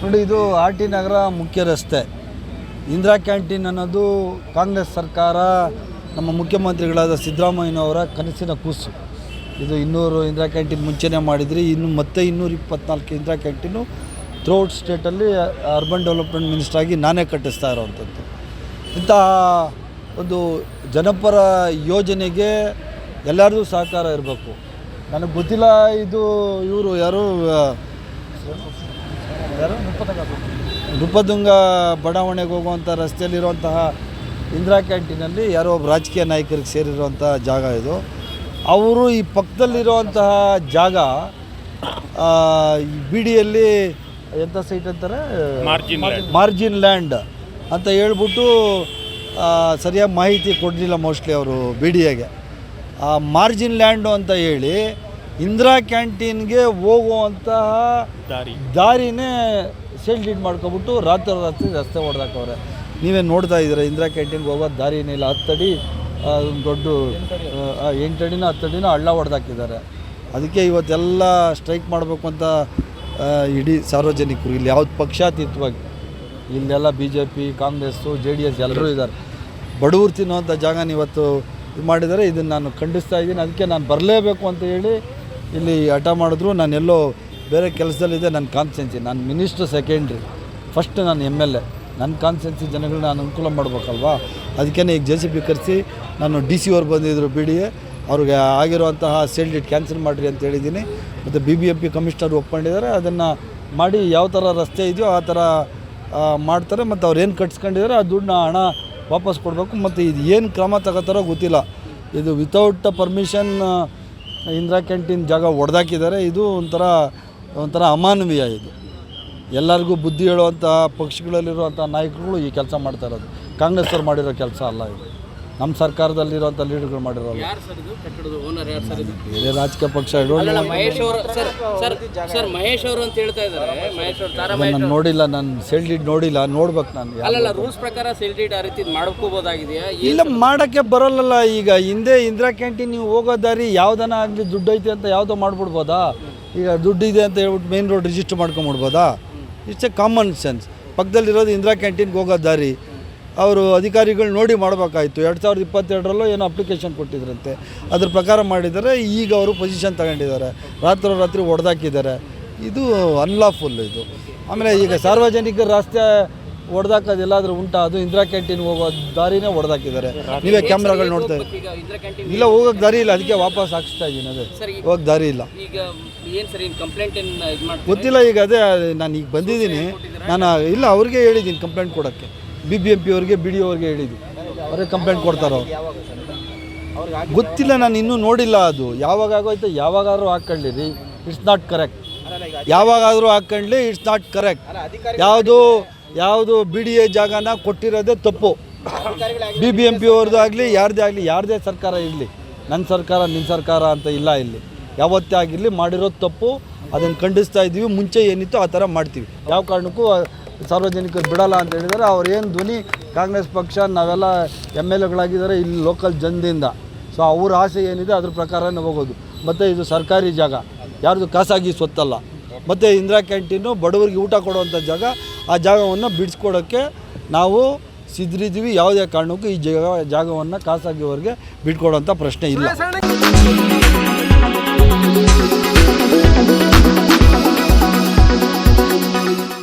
ನೋಡಿ, ಇದು R T ನಗರ ಮುಖ್ಯ ರಸ್ತೆ. ಇಂದಿರಾ ಕ್ಯಾಂಟೀನ್ ಅನ್ನೋದು ಕಾಂಗ್ರೆಸ್ ಸರ್ಕಾರ, ನಮ್ಮ ಮುಖ್ಯಮಂತ್ರಿಗಳಾದ ಸಿದ್ದರಾಮಯ್ಯನವರ ಕನಸಿನ ಕೂಸು. ಇದು ಇನ್ನೂರು ಇಂದಿರಾ ಕ್ಯಾಂಟೀನ್ ಮುಂಚೆನೇ ಮಾಡಿದ್ರಿ, ಇನ್ನು ಮತ್ತೆ ಇನ್ನೂರ ಇಪ್ಪತ್ನಾಲ್ಕು ಇಂದಿರಾ ಕ್ಯಾಂಟೀನು ಥ್ರೂಔಟ್ ಸ್ಟೇಟಲ್ಲಿ ಅರ್ಬನ್ ಡೆವಲಪ್ಮೆಂಟ್ ಮಿನಿಸ್ಟರ್ ಆಗಿ ನಾನೇ ಕಟ್ಟಿಸ್ತಾ ಇರೋವಂಥದ್ದು. ಇಂತಹ ಒಂದು ಜನಪರ ಯೋಜನೆಗೆ ಎಲ್ಲರದು ಸಹಕಾರ ಇರಬೇಕು. ನನಗೆ ಗೊತ್ತಿಲ್ಲ ಇದು ಇವರು ಯಾರು ನೃಪದುಂಗ ಯಾರು? ಬಡಾವಣೆಗೆ ಹೋಗುವಂಥ ರಸ್ತೆಯಲ್ಲಿರುವಂತಹ ಇಂದಿರಾ ಕ್ಯಾಂಟೀನಲ್ಲಿ ಯಾರೋ ಒಬ್ಬ ರಾಜಕೀಯ ನಾಯಕರಿಗೆ ಸೇರಿರುವಂಥ ಜಾಗ ಇದು. ಅವರು ಈ ಪಕ್ಕದಲ್ಲಿರುವಂತಹ ಜಾಗ ಬಿಡಿಯಲ್ಲಿ ಎಂಥ ಸೈಟ್ ಅಂತಾರೆ? ಮಾರ್ಜಿನ್ ಲ್ಯಾಂಡ್ ಅಂತ ಹೇಳ್ಬಿಟ್ಟು ಸರಿಯಾಗಿ ಮಾಹಿತಿ ಕೊಡಲಿಲ್ಲ ಮೋಸ್ಟ್ಲಿ ಅವರು ಬಿಡಿಯಾಗೆ. ಡಿ ಎಗೆ ಆ ಮಾರ್ಜಿನ್ ಲ್ಯಾಂಡು ಅಂತ ಹೇಳಿ ಇಂದಿರಾ ಕ್ಯಾಂಟೀನ್ಗೆ ಹೋಗುವಂತಹ ದಾರಿ. ದಾರಿನೇ ಸೇಲ್ ಡೀಡ್ ಮಾಡ್ಕೊಬಿಟ್ಟು ರಾತ್ರಿ ರಾತ್ರಿ ರಸ್ತೆ ಹೊಡೆದಾಕವ್ರೆ ನೀವೇ ನೋಡ್ತಾ ಇದ್ದೀರಾ? ಇಂದಿರಾ ಕ್ಯಾಂಟೀನ್ಗೆ ಹೋಗೋ ದಾರಿನೇ ಇಲ್ಲ ಹತ್ತಡಿ ದೊಡ್ಡ ಎಂಟಡಿನ ಹತ್ತಡಿನ ಹಳ್ಳ ಹೊಡೆದಾಕಿದ್ದಾರೆ. ಅದಕ್ಕೆ ಇವತ್ತೆಲ್ಲ ಸ್ಟ್ರೈಕ್ ಮಾಡಬೇಕು ಅಂತ ಇಡೀ ಸಾರ್ವಜನಿಕರು ಇಲ್ಲಿ ಯಾವ್ದು ಪಕ್ಷಾತೀತವಾಗಿ ಇಲ್ಲೆಲ್ಲ B J P Congress J D S ಎಲ್ಲರೂ ಇದ್ದಾರೆ. ಬಡವ್ರು ತಿನ್ನುವಂಥ ಜಾಗನ ಇವತ್ತು ಇದು ಮಾಡಿದರೆ ಇದನ್ನು ನಾನು ಖಂಡಿಸ್ತಾ ಇದ್ದೀನಿ. ಅದಕ್ಕೆ ನಾನು ಬರಲೇಬೇಕು ಅಂತ ಹೇಳಿ ಇಲ್ಲಿ ಹಠ ಮಾಡಿದ್ರು. ನಾನೆಲ್ಲೋ ಬೇರೆ ಕೆಲಸದಲ್ಲಿದೆ ನನ್ನ ಕಾನ್ಸ್ಟೆನ್ಸಿ ನಾನು ಮಿನಿಸ್ಟರ್ ಸೆಕೆಂಡ್ರಿ ಫಸ್ಟ್ ನಾನು ಎಂ ಎಲ್ ಎ ನನ್ನ ಕಾನ್ಸ್ಟೆನ್ಸಿ ಜನಗಳನ್ನ ನಾನು ಅನುಕೂಲ ಮಾಡಬೇಕಲ್ವಾ? ಅದಕ್ಕೆ ಈಗ ಜೆ ಸಿ ಬಿ ಕರೆಸಿ ನಾನು ಡಿ ಸಿ ಅವ್ರು ಬಂದಿದ್ದರು ಬಿ ಡಿ ಎ ಅವ್ರಿಗೆ ಆಗಿರುವಂತಹ ಸೇಲ್ ಡೇಟ್ ಕ್ಯಾನ್ಸಲ್ ಮಾಡಿರಿ ಅಂತ ಹೇಳಿದ್ದೀನಿ. ಮತ್ತು B B M P commissioner ಒಪ್ಕೊಂಡಿದ್ದಾರೆ. ಅದನ್ನು ಮಾಡಿ ಯಾವ ಥರ ರಸ್ತೆ ಇದೆಯೋ ಆ ಥರ ಮಾಡ್ತಾರೆ. ಮತ್ತು ಅವ್ರು ಏನು ಕಟ್ಸ್ಕೊಂಡಿದ್ದಾರೆ, ಆ ದುಡ್ಡನ್ನ ಹಣ ವಾಪಸ್ ಕೊಡಬೇಕು ಮತ್ತು ಇದು ಏನು ಕ್ರಮ ತಗೋತಾರೋ ಗೊತ್ತಿಲ್ಲ. ಇದು ವಿತೌಟ್ ಪರ್ಮಿಷನ್ ಇಂದಿರಾ ಕ್ಯಾಂಟೀನ್ ಜಾಗ ಒಡೆದಾಕಿದ್ದಾರೆ. ಇದು ಒಂಥರ ಒಂಥರ ಅಮಾನವೀಯ ಇದು. ಎಲ್ಲರಿಗೂ ಬುದ್ಧಿ ಹೇಳುವಂಥ ಪಕ್ಷಗಳಲ್ಲಿರುವಂಥ ನಾಯಕರುಗಳು ಈ ಕೆಲಸ ಮಾಡ್ತಾ ಇರೋದು. ಕಾಂಗ್ರೆಸ್ ಅವ್ರು ಮಾಡಿರೋ ಕೆಲಸ ಅಲ್ಲ ಇದು. ನಮ್ಮ ಸರ್ಕಾರದಲ್ಲಿರುವಂಥ ಲೀಡರ್ಗಳು ಮಾಡಿರೋಲ್ಲ. ಯಾರು ಸರ್ ಇದು? ಕಟ್ಟಡದ ಓನರ್ ಯಾರು ಸರ್ ಇದು? ಬೇರೆ ರಾಜಕೀಯ ಪಕ್ಷ ಅಲ್ಲ ಮಹೇಶ್ ಅವರು ಸರ್ ಸರ್ ಸರ್ ಮಹೇಶ್ ಅವರು ಅಂತ ಹೇಳ್ತಾ ಇದ್ದಾರೆ. ಮಹೇಶ್ ಅವರು ತಾರಾ ಮಹೇಶ್ ನಾನು ನೋಡಿಲ್ಲ ನಾನು ಸೆಲ್ಡಿಡ್ ನೋಡಿಲ್ಲ ನೋಡ್ಬೇಕು ನಾನು ಯಾರು ಅಲ್ಲಲ್ಲ ರೂಲ್ಸ್ ಪ್ರಕಾರ ಸೆಲ್ಡಿಡ್ ಆ ರೀತಿ ಮಾಡ್ಕೋಬೋದಾಗಿದೆಯಾ? ಇಲ್ಲ ಮಾಡೋಕ್ಕೆ ಬರೋಲ್ಲಲ್ಲ ಈಗ. ಹಿಂದೆ ಇಂದಿರಾ ಕ್ಯಾಂಟೀನ್ ನೀವು ಹೋಗೋ ದಾರಿ ಯಾವ್ದನ ಆಗಲಿ ದುಡ್ಡು ಐತೆ ಅಂತ ಯಾವುದೋ ಮಾಡ್ಬಿಡ್ಬೋದಾ? ಈಗ ದುಡ್ಡು ಇದೆ ಅಂತ ಹೇಳ್ಬಿಟ್ಟು ಮೇನ್ ರೋಡ್ ರಿಜಿಸ್ಟರ್ ಮಾಡ್ಕೊಂಬಿಡ್ಬೋದಾ? ಇಟ್ಸ್ ಎ ಕಾಮನ್ ಸೆನ್ಸ್ ಪಕ್ಕದಲ್ಲಿರೋದು ಇಂದಿರಾ ಕ್ಯಾಂಟೀನ್ಗೆ ಹೋಗೋ ದಾರಿ. ಅವರು ಅಧಿಕಾರಿಗಳು ನೋಡಿ ಮಾಡಬೇಕಾಯಿತು. ಎರಡು ಸಾವಿರದ ಇಪ್ಪತ್ತೆರಡರಲ್ಲೂ ಏನೋ ಅಪ್ಲಿಕೇಶನ್ ಕೊಟ್ಟಿದ್ರಂತೆ. ಅದ್ರ ಪ್ರಕಾರ ಮಾಡಿದರೆ ಈಗ ಅವರು ಪೊಸಿಷನ್ ತಗೊಂಡಿದ್ದಾರೆ. ರಾತ್ರಿ ರಾತ್ರಿ ಹೊಡೆದಾಕಿದ್ದಾರೆ ಇದು ಅನ್ಲಾಫುಲ್ ಇದು. ಆಮೇಲೆ ಈಗ ಸಾರ್ವಜನಿಕರ ರಸ್ತೆ ಹೊಡೆದಾಕೋದು ಎಲ್ಲಾದರೂ ಉಂಟಾ? ಅದು ಇಂದಿರಾ ಕ್ಯಾಂಟೀನ್ ಹೋಗೋ ದಾರಿನೇ ಹೊಡೆದಾಕಿದ್ದಾರೆ ನೀವೇ ಕ್ಯಾಮ್ರಾಗಳು ನೋಡ್ತಾ ಕ್ಯಾಂಟೀನ್ ಇಲ್ಲ ಹೋಗೋಕೆ ದಾರಿ ಇಲ್ಲ. ಅದಕ್ಕೆ ವಾಪಸ್ ಹಾಕಿಸ್ತಾ ಇದ್ದೀನಿ ಅದೇ. ಹೋಗೋಕೆ ಹೋಗಕ್ಕೆ ದಾರಿ ಇಲ್ಲ. ಗೊತ್ತಿಲ್ಲ ಈಗ ಅದೇ ನಾನು ಈಗ ಬಂದಿದ್ದೀನಿ. ನಾನು ಇಲ್ಲ ಅವ್ರಿಗೆ ಹೇಳಿದ್ದೀನಿ ಕಂಪ್ಲೇಂಟ್ ಕೊಡೋಕ್ಕೆ. ಬಿ ಬಿ ಎಂ ಪಿ ಅವ್ರಿಗೆ ಬಿ ಡಿ ಅವ್ರಿಗೆ ಹೇಳಿದ್ವಿ. ಅವರೇ ಕಂಪ್ಲೇಂಟ್ ಕೊಡ್ತಾರೋ? ಗೊತ್ತಿಲ್ಲ, ನಾನು ಇನ್ನೂ ನೋಡಿಲ್ಲ ಅದು. ಯಾವಾಗ ಆಗೋಯ್ತು ಯಾವಾಗಾದ್ರೂ ಹಾಕ್ಕೊಳ್ಳಿರಿ ಇಟ್ಸ್ ನಾಟ್ ಕರೆಕ್ಟ್ ಯಾವಾಗಾದರೂ ಹಾಕ್ಕೊಳ್ಳಿ ಇಟ್ಸ್ ನಾಟ್ ಕರೆಕ್ಟ್ ಯಾವುದು ಯಾವುದು ಬಿ ಡಿ ಎ ಜಾಗನ ಕೊಟ್ಟಿರೋದೇ ತಪ್ಪು. ಬಿ ಬಿ ಎಂ ಪಿ ಅವ್ರದ್ದು ಆಗಲಿ, ಯಾರದೇ ಆಗಲಿ, ಯಾರದೇ ಸರ್ಕಾರ ಇರಲಿ ನನ್ನ ಸರ್ಕಾರ ನಿನ್ನ ಸರ್ಕಾರ ಅಂತ ಇಲ್ಲ ಇಲ್ಲಿ. ಯಾವತ್ತೇ ಆಗಿರಲಿ ಮಾಡಿರೋದು ತಪ್ಪು. ಅದನ್ನು ಖಂಡಿಸ್ತಾ ಇದ್ದೀವಿ ಮುಂಚೆ ಏನಿತ್ತು ಆ ಥರ ಮಾಡ್ತೀವಿ. ಯಾವ ಕಾರಣಕ್ಕೂ ಸಾರ್ವಜನಿಕರು ಬಿಡಲ್ಲ ಅಂತ ಹೇಳಿದರೆ ಅವ್ರು ಏನು ಧ್ವನಿ ಕಾಂಗ್ರೆಸ್ ಪಕ್ಷ, ನಾವೆಲ್ಲ ಎಂ ಎಲ್ ಎಗಳಾಗಿದ್ದಾರೆ, ಇಲ್ಲಿ ಲೋಕಲ್ ಜನದಿಂದ. ಸೊ ಅವ್ರ ಆಸೆ ಏನಿದೆ ಅದ್ರ ಪ್ರಕಾರನೇ ಹೋಗೋದು. ಮತ್ತು ಇದು ಸರ್ಕಾರಿ ಜಾಗ. ಯಾರ್ದು ಖಾಸಗಿ ಸ್ವತ್ತಲ್ಲ. ಮತ್ತು ಇಂದಿರಾ ಕ್ಯಾಂಟೀನು ಬಡವರಿಗೆ ಊಟ ಕೊಡುವಂಥ ಜಾಗ. ಆ ಜಾಗವನ್ನು ಬಿಡಿಸ್ಕೊಡೋಕ್ಕೆ ನಾವು ಸಿದ್ರಿದ್ದೀವಿ ಯಾವುದೇ ಕಾರಣಕ್ಕೂ ಈ ಜಾಗ, ಜಾಗವನ್ನು ಖಾಸಗಿಯವರಿಗೆ ಬಿಟ್ಕೊಡೋಂಥ ಪ್ರಶ್ನೆ ಇಲ್ಲ.